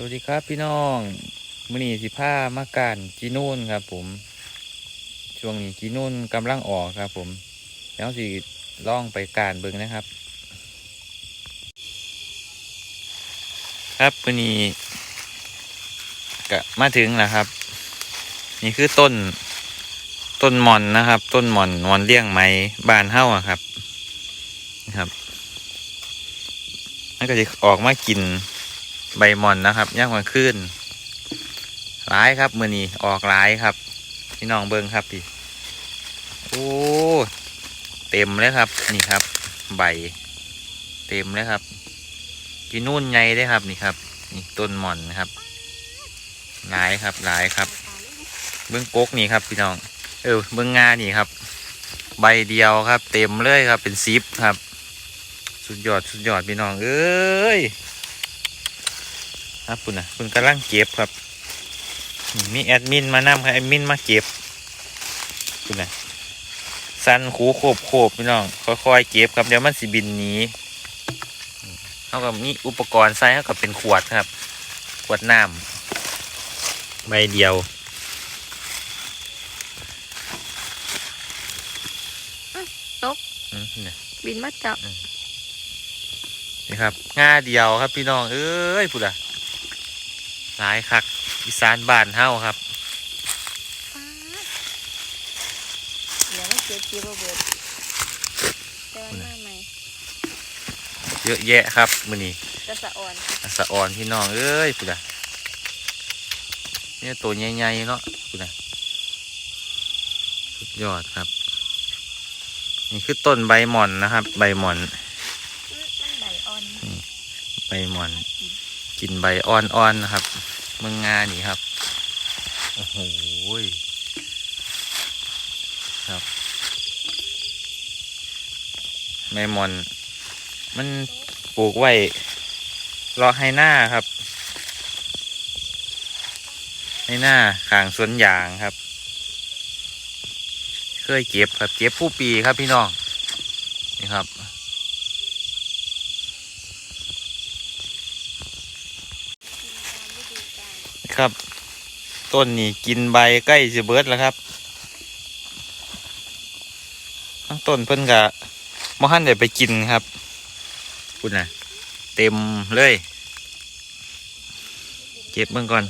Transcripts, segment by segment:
สวัสดีครับพี่น้องมือนีสิผ้ามาการจีนูนครับ ผม ช่วงนี้จีนูนกำลังออกครับ ผม แล้วสิล่องไปการเบิ่งนะครับ ครับมือนีก็มาถึงแล้วครับ นี่คือต้น ต้นหมอนนะครับ ต้นหมอนหมอนเลี้ยงไม้บานเฮ้าครับ นะครับมันก็จะออกมากิน ใบหมอนนะครับย่างวันขึ้นหลายครับมือนี้ออกหลายครับ พี่น้องเบิ้งครับพี่โอ้เต็มเลยครับ นี่ครับ ใบ เต็มเลยครับกินนู่นใหญ่ได้ครับนี่ครับ นี่ต้นหมอนครับหลายครับหลายครับ เบิ้องกกนี่ครับ พี่น้อง เออเบิ้องงานี่ครับ ใบเดียวครับ เต็มเลยครับเป็นซิปครับ สุดยอดสุดยอดพี่น้อง เอ้ย ครับคุณนะคุณกำลังเก็บครับนี่มีแอดมินมานำครับแอดมินมาเก็บคุณนะสันขูโขบโขบพี่น้องค่อยๆเก็บครับเดี๋ยวมันสิบินหนีเท่ากับมีอุปกรณ์ใส่เท่ากับเป็นขวดครับ ขวดน้ำใบเดียวตกอืมนี่บินมาจับนี่ครับง่าเดียวครับพี่น้อง เอ้ยพูดอะ หลายคักอีสานบ้านเฮาครับเดี๋ยวมาเก็บเก็บเบิดแต่ว่าหน้าใหม่เยอะแยะครับมือนี้จะสะอ่อนอาสะอ่อนพี่น้องเอ้ยพูดอะเนี่ยตัวใหญ่ๆเนาะพูดอะสุดยอดครับ นี่คือต้นใบหม่อนนะครับ ใบหม่อนมันใบอ่อนใบหม่อนมากินกินใบอ่อนๆนะครับ เมืองงานี่ครับ โอ้โหครับใบหม่อน มันปลูกไว้รอให้หน้าครับ ให้หน้าขางสวนยางครับ เคยเก็บครับเก็บผู้ปีครับพี่น้อง นี่ครับ ต้นนี่กินใบใกล้จะเบิดแล้วครับต้นเพิ่นกะมหันได้ไปกินครับคุณนะเต็มเลย เก็บเบิ่งก่อน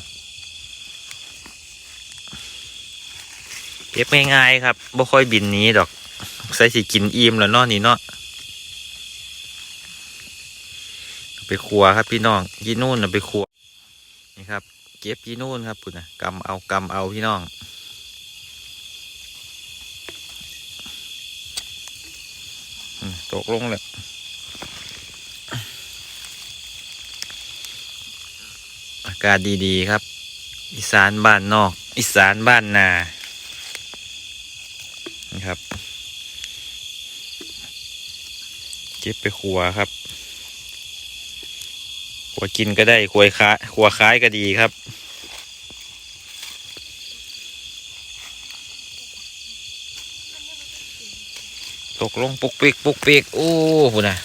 เก็บง่ายๆครับบ่ค่อยบินนี้ดอกใส่สิกินอิ่มแล้วนาะนี่เนาะเอไปครัวครับพี่น้องยี่นู่นไปครัวนี่ครับ เก็บยี่นู่นครับพุ่นะกำเอากำเอาพี่น้องตกลงเลยอากาศดีๆครับ อีสานบ้านนอก อีสานบ้านนานะครับ เก็บไปขัวครับ ขัวกินก็ได้ขัวค้าขัวขายก็ดีครับ ตกลงปุกปิกปุกปิกโอ้โหนะ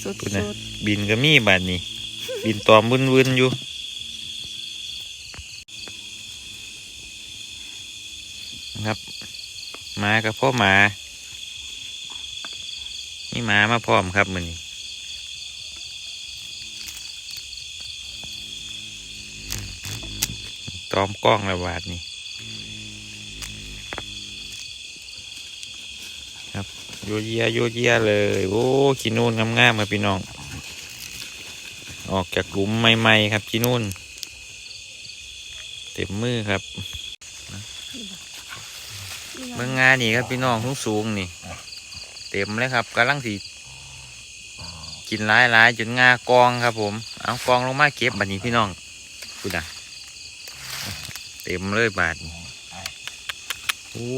สุดพูดสุนะดบินก็มีบาดนี้ บินตอมวุ่นวุ่นๆอยู่ครับมากับพ่อหมา นี่หมามาพร้อมครับมือนี้ตอมกล้องระบาดนี่ครับโยเยียโยเยียเลย โอ้ขี้นูนงามๆครับพี่น้อง ออกจากหลุมใหม่ๆครับที่นู่น เต็มมือครับเมืองงานนี่ครับพี่น้องสูงสูงนี่ เต็มเลยครับกำลังสีกินหลายหลายๆจนงากองครับผม เอากองลงมาเก็บบัดนี้พี่น้องพูดนะเต็มเลยบาทโอ้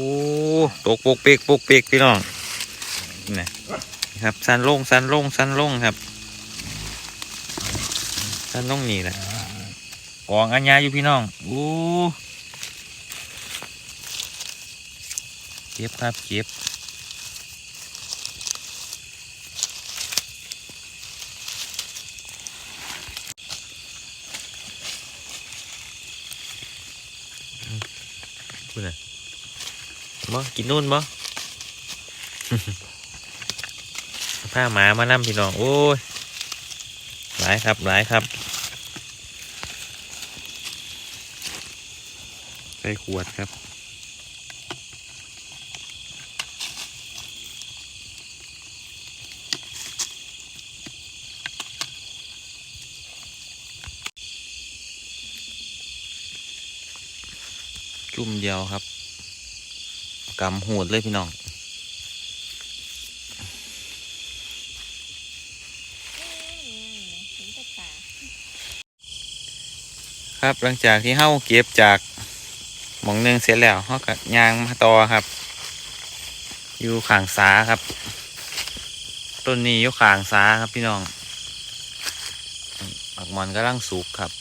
ตกปกเปกปกเปกพี่น้องนี่นะครับสันลงสันลงสันลงครับ ท่านต้องหนีแหละกองอัญญาอยู่พี่น้องโอ้เก็บครับเก็บพูดน่ะบ่กินนู่นบ่ผ้าหมามานั่พี่น้อง โอ้ย หลายครับหลายครับใส่ขวดครับจุ่มเดียวครับกำหูดเลยพี่น้อง เห็นแต่ตา ครับหลังจากที่เฮ้าเก็บจากหมองหนึ่งเสร็จแล้วเฮาก็ยางมาต่อครับ อยู่ข้างสาครับต้นนี้อยู่ข้างสาครับพี่น้องปักมอนกำลังสุกครับ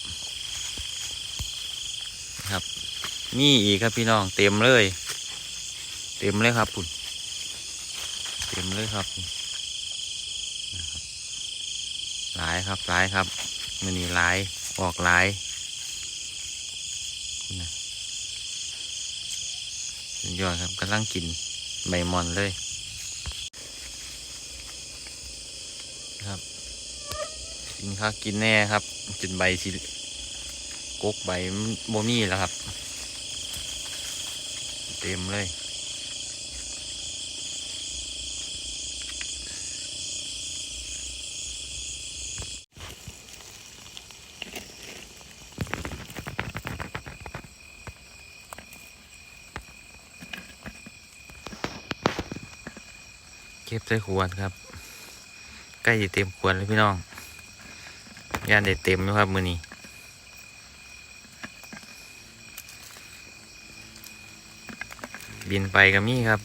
ครับนี่อีกครับพี่น้องเต็มเลย เต็มเลยครับปุ่นเต็มเลยครับหลายครับหลายครับมือนี้หลายออกหลาย สุดยอดครับกำลังกินใบมอนเลย ครับ กินข้าวกินแน่ครับจนใบสิกกใบโบมี่แล้วครับ เต็มเลย ก็บใส่ขวดครับ ใกล้จะเต็มขวดเลยพี่น้องย่านได้เต็มแล้วครับมือนี้บินไปกับมี่ครับ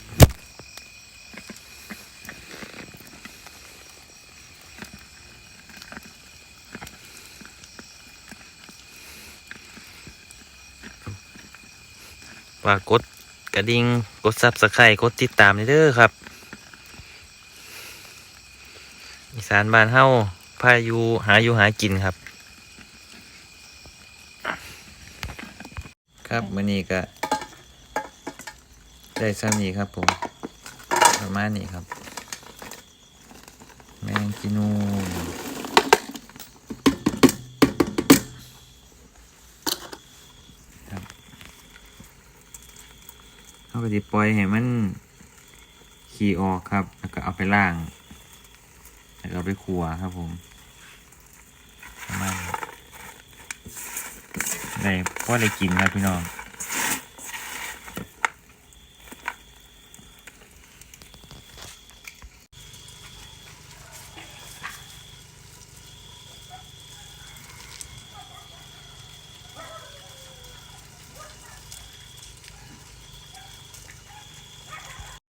ฝากกดกระดิ่งกดซับสไครต์กดติดตามเด้อครับ อี สานบ้านเฮาพายูหาอยู่หากินครับ ครับมื้อนี้ก็ได้ซ้ำนี้ครับผมประมาณนี้ครับ แมงกินูครับเขาก็จะปล่อยให้มันขี่ออกครับ แล้วก็เอาไปล่าง เอาไปครัวครับผมประมาณนี้ได้พอได้กินครับพี่น้อง